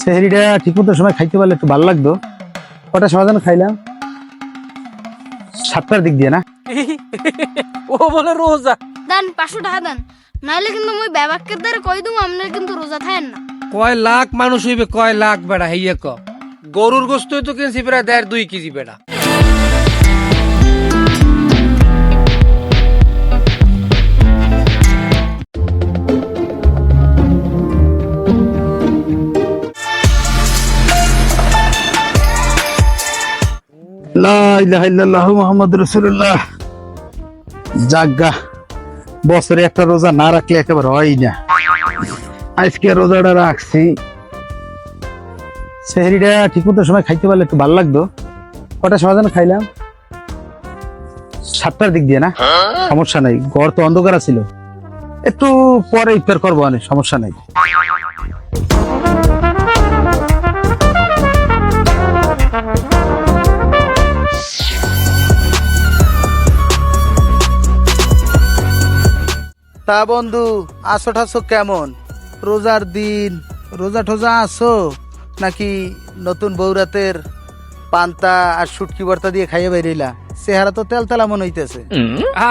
সেহরিটা ঠিক মতো সময় খাইতে পারলে একটু ভালো লাগতো। কটা সময় যেন খাইলাম? সাতটার দিক দিয়ে না? ও বলে রোজা। দেন পাঁচশো টাকা দেন। নাহলে কিন্তু মুই ব্যাবাকের দ্বারা কই দিম আপনার কিন্তু রোজা থাকেন না। কয় লাখ মানুষ হইবে কয় লাখ বেড়া হইয়া ক। গরুর গোস্ত তো কিনছি প্রায় দেড় দুই কেজি বেড়া। জাগা বছরে একটা রোজা না রাখলে একেবারে হয় না। আজকে রোজাটা রাখছি। সেহরিটা ঠিক মতো সময় খাইতে পারলে একটু ভালো লাগতো। কটা সময় যেন খাইলাম? সাতটার দিক দিয়ে না? সমস্যা নাই। ঘর তো অন্ধকার ছিল। একটু পরে ইফতার করব অনেক সমস্যা নাই। তা বন্ধু আসো ঠাসো কেমন? রোজার দিন রোজা ঠোজা আসো নাকি নতুন বৌরাতের পান্তা আর শুটকি ভর্তা দিয়ে খাইয়ে বেরিলা? চেহারা তো তেল তেলা মনে হইতেছে।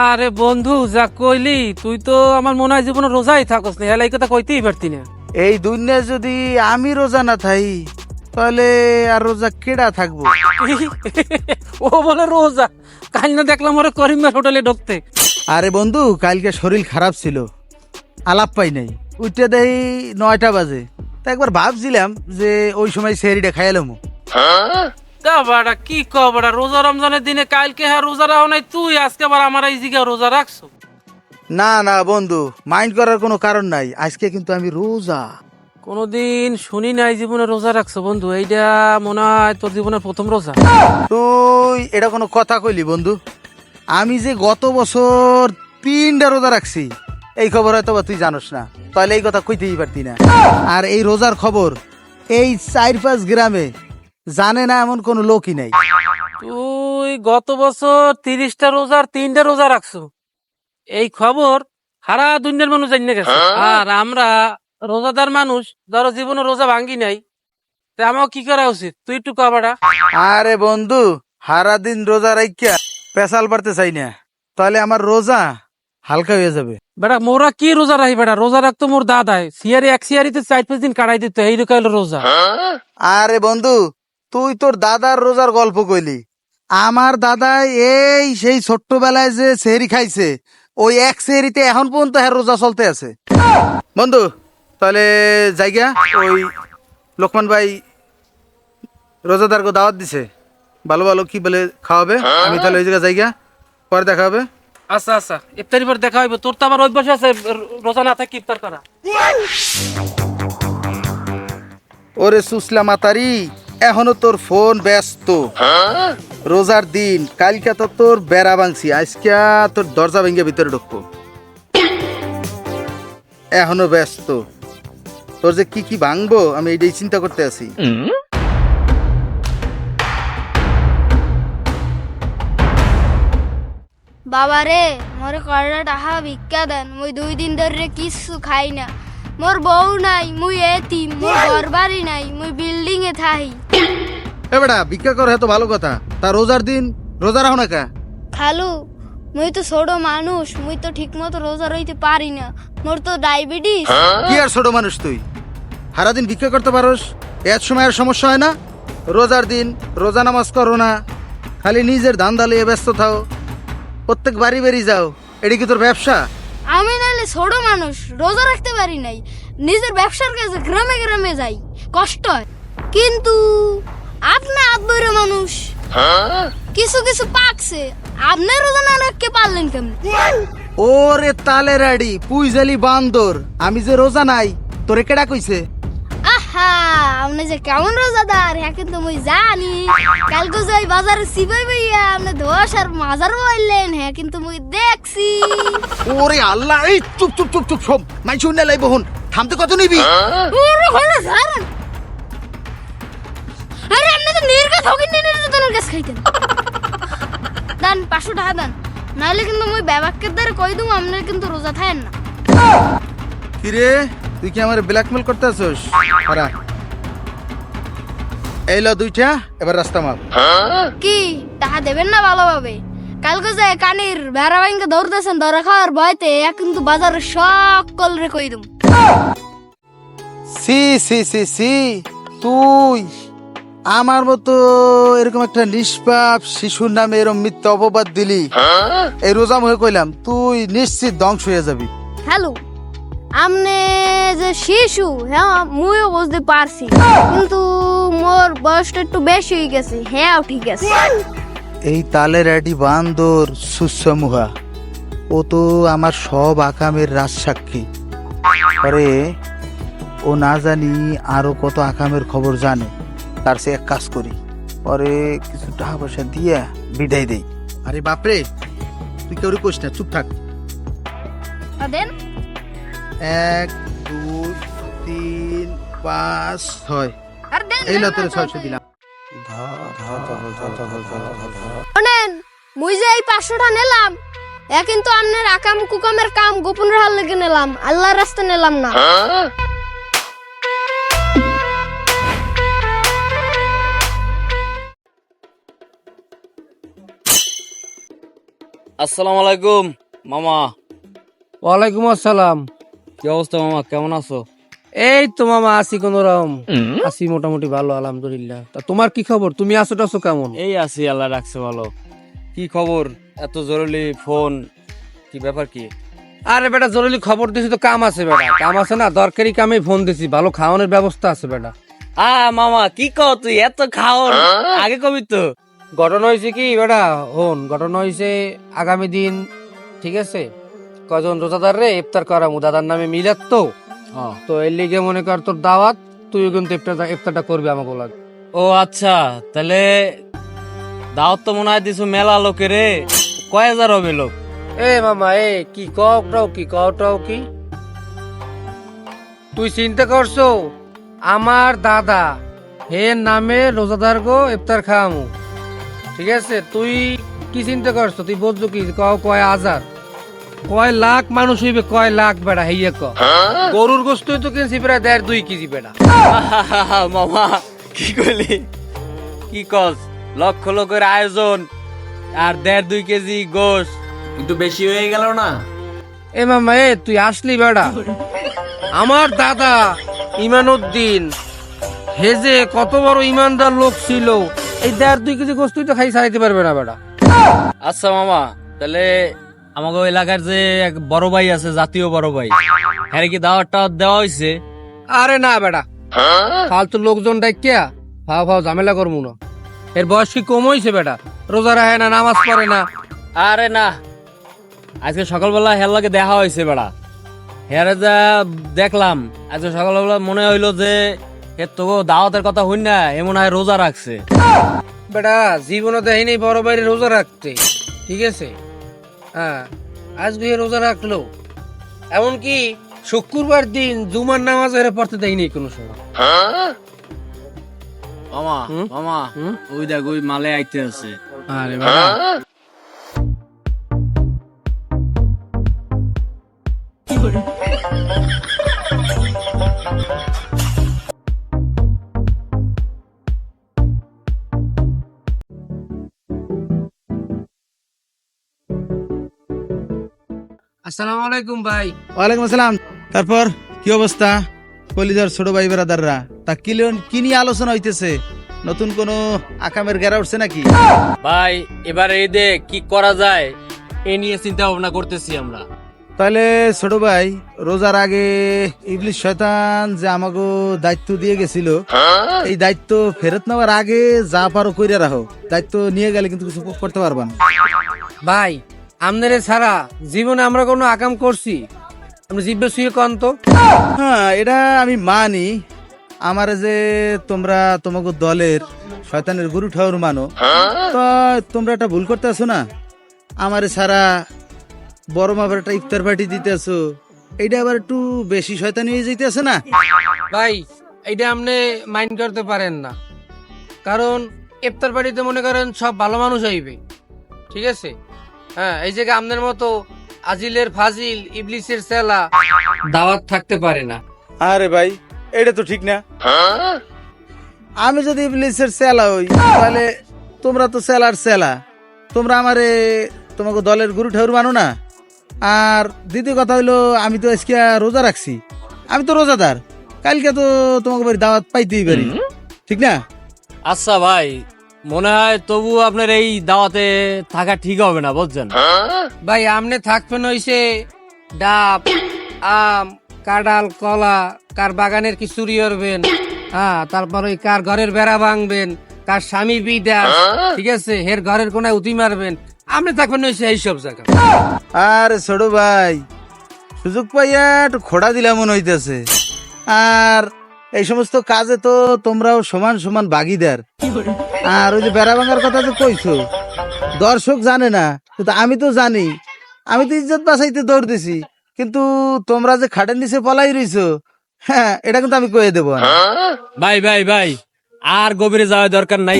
আরে বন্ধু যা কইলি তুই তো আমার মনে হয় জীবনে রোজাই থাকস না হেলাই কথা কইতেই পারতি না। এই দুনিয়া যদি আমি রোজা না থাই তাহলে আর রোজা কেডা থাকব? ও বলে রোজা কাল না দেখলাম ওরে করিমের হোটেলে ঢুকতে। আরে বন্ধু কালকে শরীর খারাপ ছিল। আলাপ পাই নাই। উঠতে দেই নয়টা বাজে। তা একবার ভাবছিলাম যে ওই সময় সেহরিটা খাইলাম তা বাড়া কি ক বাড়া রোজা রমজানের দিনে কালকে হ্যাঁ রোজা রাও নাই তুই আজকে আবার আমার এই জিগা রোজা রাখছো? না না বন্ধু মাইন্ড করার কোনো কারণ নাই। আজকে কিন্তু আমি রোজা। কোনোদিন শুনি নাই জীবনে রোজা রাখছো বন্ধু এইটা মনে হয় তোর জীবনের প্রথম রোজা। তুই এটা কোনো কথা কইলি বন্ধু? আমি যে গত বছর তিনটা রোজা রাখছি এই খবর হয়তো বা তুই জানোস না। তাহলে এই কথা কইতেই পারতি না। আর এই রোজার খবর এই চার পাঁচ গ্রামে জানে না এমন কোনো লোকই নাই। তুই গত বছর তিরিশটা রোজার তিনটা রোজা রাখছো। এই খবর সারা দুনিয়ার মানুষ জানিয়ে গেছে। আর আমরা রোজাদার মানুষ ধরো জীবনে রোজা ভাঙ্গি নাই তা আমাকে কি করা উচিত? তুই একটু কবাটা আরে বন্ধু হারা দিন রোজা রাখিয়া পেশাল পারতে চাই না। তাহলে আমার রোজা হালকা হয়ে যাবে। বেটা মোরা কি রোজা রাখি বেটা? রোজা রাখতো মোর দাদায় সিয়ারি এক সিয়ারিতে চার পাঁচ দিন কাটাই দিত এই রকম রোজা। আরে বন্ধু তুই তোর দাদার রোজার গল্প কইলি। আমার দাদা এই সেই ছোট্টবেলায় যে সেহরি খাইছে ওই এক সেহরিতে এখন পর্যন্ত হ্যাঁ রোজা চলতে আছে। বন্ধু তাহলে জায়গা ওই লোকমান ভাই রোজাদারকে দাওয়াত দিছে। ভালো ভালো কি বলে খাওয়াবে? আমি তাহলে ওই জায়গায় জায়গা পরে দেখা হবে। আচ্ছা আচ্ছা। ইফতারি পর দেখা হইব। তোর তো আবার অভ্যাস আছে রোজা না থাকে ইফতার করা। ওরে সুসলা মাতারি এখনও তোর ফোন ব্যস্ত। রোজার দিন কালকে তো তোর বেড়া ভাঙছি আজকে তোর দরজা ভেঙে ভিতরে ঢুকবো। এখনও ব্যস্ত। তোর যে কি কি ভাঙবো আমি এইটাই চিন্তা করতে আছি। বাবা রে মোরে কয়টা টাকা ভিক্ষা দেন মুই দুই দিন ধরে কিচ্ছু খাই না। মোর বউ নাই মুই এতিম মোর ঘর বাড়ি নাই মুই বিল্ডিং এ থাই এ বেটা ভিক্ষা কর হ্যাঁ তো ভালো কথা। তা রোজার দিন রোজা রাখো না কা? খালু মুই তো ছোট মানুষ মুই তো ঠিক মতো রোজা রইতে পারি না। মোর তো ডায়াবেটিস। কি আর ছোট মানুষ তুই? সারাদিন ভিক্ষা করতে পারোস? এর সময় আর সমস্যা হয় না? রোজার দিন রোজা নামাজ করো না। খালি নিজের ধান্দা লিয়ে ব্যস্ত থাও। প্রত্যেক বাড়ি বাড়ি যাও। এটি কি তোর ব্যবসা? আমি নাহলে ছোট মানুষ রোজা রাখতে পারি নাই। নিজের ব্যবসার কাছে গ্রামে গ্রামে যাই কষ্ট হয়। কিন্তু আপনি আদবইরে মানুষ। কিছু কিছু পাকছে আপনি রোজা না রাখতে পারলেন কেমন? ওরে তালে রাডি পুইজালি বান্দর। আমি যে রোজা নাই তোরে কেডা কইছে? আপনি যে কেমন রোজাদার হ্যাঁ কিন্তু মুই জানি। কালকে যে ওই বাজারে সিবাই ভাইয়া আপনি দোষ আর মাজার বললেন হ্যাঁ কিন্তু মুই দেখছি। ওরে আল্লাহ এই চুপ চুপ চুপ চুপ সব মাই শুনে লাই বহন থামতে কত নিবি? ওরে হলো সারান আরে আপনি তো নির্গত হকিন নিয়ে নিয়ে তোর কাছে খাইতেন। দান পাঁচশো টাকা দান। নাহলে কিন্তু মুই ব্যাবাকের দ্বারা কই দিম আপনার কিন্তু রোজা থাকেন না। কিরে? তুই কি আমার ব্ল্যাকমেল করতে আছিস হারা এই ল দুইটা এবার রাস্তা মাপ। কি? টাকা দেবেন না ভালোভাবে। কালকে যে কানির বেড়া ভাইকে দৌড়তেছেন ধরা খাওয়ার ভয়তে এক কিন্তু বাজারে সকল রে কই দিম। সি সি সি সি তুই। আমার মতো এরকম একটা নিষ্পাপ শিশুর নামে এরকম মিথ্যা অপবাদ দিলি। এই রোজা মুখে কইলাম তুই নিশ্চিত ধ্বংস হয়ে যাবি। হ্যালো? আমনে যে শিশু হ্যাঁ মুইও বুঝতে পারছি। কিন্তু মোর বয়সটা একটু বেশি হয়ে গেছে হ্যাঁ ঠিক আছে। এই তালের আডি বান্দর সুসমুহা ও তো আমার সব আকামের রাজসাক্ষী। আরে ও না জানি আরও কত আকামের খবর জানে। তার সে এক কাজ করি পরে কিছু টাকা পয়সা দিয়া বিদায় দেই। আরে বাপরে তুই কেউ কোস না চুপ থাক। দেন? এক দুই তিন পাঁচ ছয়। আর এই লো তোর ছয়শো দিলাম। শোনেন মুই যে এই পাঁচশোটা নিলাম এ কিন্তু আপনার আকাম কুকামের কাম গোপন রাখার লেগে নিলাম আল্লাহর রাস্তা নিলাম না। আসসালামু আলাইকুম মামা। ওয়ালাইকুম আসসালাম। কি অবস্থা মামা? কেমন আছো? এই তো মামা আছি কোন রকম। আছি মোটামুটি ভালো আলহামদুলিল্লাহ। তা তোমার কি খবর? তুমি আছো টাছো কেমন? এই আছি আল্লাহ রাখছে ভালো। কি খবর? এত জরুরি ফোন কি ব্যাপার কি? আরে বেটা জরুরি খবর দিছি তো কাম আছে বেটা। কাম আছে না দরকারি কামে ফোন দিছি। ভালো খাওয়ানোর ব্যবস্থা আছে বেটা। আ মামা কি কও তুই? এত খাও আগে কবি তো। ঘটনা হয়েছে কি বেটা হন ঘটনা হয়েছে আগামী দিন ঠিক আছে? কজন রোজাদার রে? ইফতার করামু দাদার নামে মিলাত তো। তো এর লিগে মনে কর তোর দাওয়াত তুই কিন্তু ইফতার ইফতারটা করবি আমাকে লাগে ও আচ্ছা তাহলে দাওয়াত তো মনে হয় দিছো মেলা লোকে রে। কয় হাজার হবে লোক? এ মামা এ কি কওটাও কি কওটাও কি? তুই চিন্তা করছ আমার দাদা হে নামে রোজাদার গো ইফতার খাওয়ামু। ঠিক আছে তুই কি চিন্তা করছ? তুই বুঝছ কি কয় হাজার? কয় লাখ মানুষ হইবে কয় লাখ বেড়া হেইয়ে ক। গরুর গোস্ত তো কিনছি প্রায় দেড় দুই কেজি বেড়া। মামা কি কইলি? কি কস? লক্ষ লোকের আয়োজন আর দেড় দুই কেজি গোশ। কিন্তু বেশি হয়ে গেল না। এ মামা এ তুই আসলি বেড়া। আমার দাদা ইমানউদ্দিন হেজে কত বড় ইমানদার লোক ছিল এই দেড় দুই কেজি গোস্ত তো খাই সারাইতে পারবে না বেড়া। আচ্ছা মামা তাহলে আমাকে এলাকার যে এক বড় ভাই আছে জাতীয় বড় ভাই হ্যাঁ কি দাওয়াত টাওয়াত দেওয়া হয়েছে আরে না বেটা। ফালতু লোকজন ডাকিয়া ফাও ফাও ঝামেলা করব না। এর বয়স কি কম হয়েছে বেটা? রোজা রাখে না নামাজ পড়ে না? আরে না। আজকে সকালবেলা হের লাগে দেখা হয়েছে বেড়া হেরে যা দেখলাম আজকে সকালবেলা মনে হইল যে এর তো দাওয়াতের কথা হই না এমন হয় রোজা রাখছে। বেটা জীবনে দেখিনি বড় বাইরে রোজা রাখতে ঠিক আছে? হ্যাঁ আজ এ রোজা রাখল। এমনকি শুক্রবার দিন জুমার নামাজ এর পড়তে দেয়নি কোনো সময়। মামা হুম? মামা হুম? ওই দেখ ওই মালে আইতে আছে। আরে বেটা আসসালামু আলাইকুম ভাই। ওয়ালাইকুম আসসালাম। তারপর কি অবস্থা? কলিজার ছোট ভাই বেড়াদাররা তা কি লিয়ন- কি নিয়ে আলোচনা হইতেছে? নতুন কোন আকামের গেরা উঠছে নাকি? ভাই এবার এই দে কি করা যায়? এ নিয়ে চিন্তা ভাবনা করতেছি আমরা। তাহলে ছোট ভাই রোজার আগে ইবলিশ শয়তান যে আমাকে দায়িত্ব দিয়ে গেছিল এই দায়িত্ব ফেরত নেওয়ার আগে যা পারো কইরা রাখো। দায়িত্ব নিয়ে গেলে কিন্তু কিছু করতে পারবা না। ভাই আমনের ছাড়া জীবনে আমরা কোনো আকাম করছি? আপনি জিব্বে শুয়ে কন তো। হ্যাঁ এটা আমি মানি। আমার যে তোমরা তোমাকে দলের শয়তানের গুরু ঠাউর মানো তো তোমরা একটা ভুল করতে আছো না। আমার ছাড়া বড় মাপের একটা ইফতার পার্টি দিতে আছো এইটা আবার একটু বেশি শয়তানি হয়ে যাইতে আছে না? ভাই এইটা আপনি মাইন্ড করতে পারেন না। কারণ ইফতার পার্টিতে মনে করেন সব ভালো মানুষ আইবে ঠিক আছে? হ্যাঁ এই জায়গায় আপনার মতো আজিলের ফাজিল ইবলিসের সেলা দাওয়াত থাকতে পারে না। আরে ভাই এটা তো ঠিক না। আমি যদি ইবলিসের সেলা হই তাহলে তোমরা তো সেলার সেলা। তোমরা আমারে তোমাকে দলের গুরু ঠাকুর মানো না। আর দ্বিতীয় কথা হইল আমি তো আজকে রোজা রাখছি। আমি তো রোজাদার। কালকে তো তোমাকে বাড়ি দাওয়াত পাইতেই পারি। ঠিক না? আচ্ছা ভাই মনে হয় তবু আপনার এই দাওয়াতে থাকা ঠিক হবে না বুঝছেন? ভাই আমনে থাকবেন হইছে ডাব আম কাঁঠাল কলা কার বাগানের কি চুরি করবেন? হ্যাঁ তারপর ওই কার ঘরের বেড়া ভাঙবেন কার স্বামী বিদাস ঠিক আছে? হের ঘরের কোনায় উতি মারবেন। আপনি থাকবেন হইছে এইসব জায়গা। আর ছোট ভাই সুযোগ পাইয়া একটু খোড়া দিলা মনে হইতেছে। আর এই সমস্ত কাজে তো তোমরাও সমান সমান ভাগিদার। আর ওই যে বেড়া ভাঙার কথা যে কইছো, দর্শক জানে না, কিন্তু আমি তো জানি। আমি তো ইজ্জত বাঁচাইতে দৌড় দিছি, কিন্তু তোমরা যে খাটের নিচে পলাই রইছো হ্যাঁ এটা কিন্তু আমি কয়ে দেবো ভাই ভাই ভাই, আর গভীরে যাওয়ার দরকার নাই।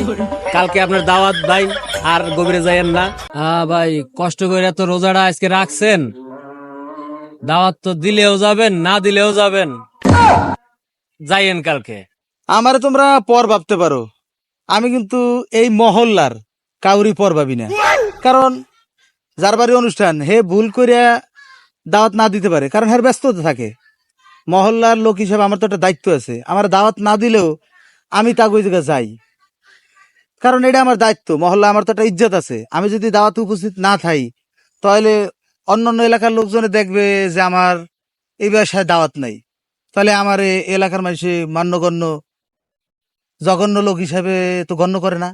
কালকে আপনার দাওয়াত ভাই, আর গভীরে যাইয়েন না। হ্যাঁ ভাই, কষ্ট করে তো রোজাটা আজকে রাখছেন। দাওয়াত তো দিলেও যাবেন, না দিলেও যাবেন। যাইয়েন কালকে। আমারে তোমরা পর ভাবতে পারো। আমি কিন্তু এই মহল্লার কাউরি পর ভাবি না। কারণ যার বাড়ি অনুষ্ঠান, হে ভুল করিয়া দাওয়াত না দিতে পারে, কারণ হের ব্যস্ততা থাকে। মহল্লার লোক হিসেবে আমার তো একটা দায়িত্ব আছে। আমার দাওয়াত না দিলেও আমি তা ওই জায়গায় যাই। কারণ এটা আমার দায়িত্ব। মহল্লা আমার তো একটা ইজ্জত আছে। আমি যদি দাওয়াতে উপস্থিত না থাই, তাহলে অন্য অন্য এলাকার লোকজনে দেখবে যে আমার এই ব্যবসায় দাওয়াত নাই। তাহলে আমার এ এলাকার মানুষে মান্যগণ্য জঘন্য লোক হিসাবে তো গণ্য করে না।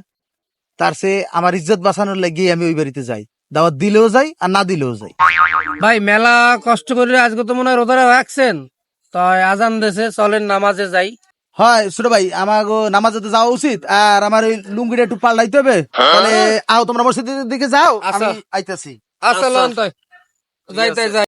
তার সে আমার ইজ্জত বাঁচানোর লাগিয়ে আমি ওই বাড়িতে যাই। দাওয়াত দিলেও যাই আর না দিলেও যাই। ভাই মেলা কষ্ট করে আজকে তো মনে হয় রোজারা রাখছেন। তাই আজান দেশে চলেন নামাজে যাই। হয় ছোট ভাই আমার নামাজে তো যাওয়া উচিত। আর আমার ওই লুঙ্গিটা একটু পাল্টাইতে হবে। তাহলে আও তোমরা মসজিদের দিকে যাও আমি আচ্ছা। আইতাছি। আসসালাম তাই যাই তাই যাই।